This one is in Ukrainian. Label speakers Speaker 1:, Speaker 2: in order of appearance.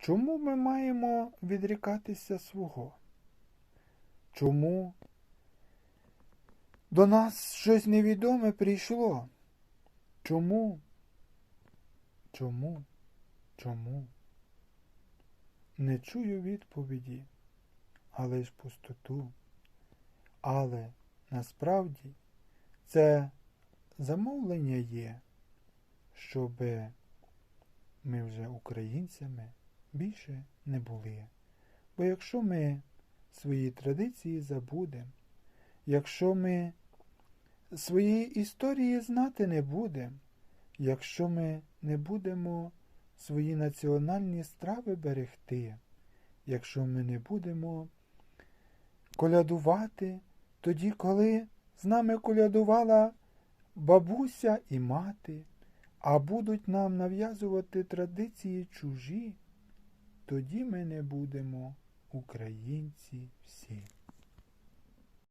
Speaker 1: Чому ми маємо відрікатися свого? Чому до нас щось невідоме прийшло? Чому? Чому? Чому? Не чую відповіді, але ж пустоту. Але насправді це замовлення є, щоб ми вже українцями більше не були. Бо якщо ми свої традиції забудемо, якщо ми своєї історії знати не будемо, якщо ми не будемо свої національні страви берегти, якщо ми не будемо колядувати тоді, коли з нами колядувала бабуся і мати, а будуть нам нав'язувати традиції чужі, тоді ми не будемо українці всі.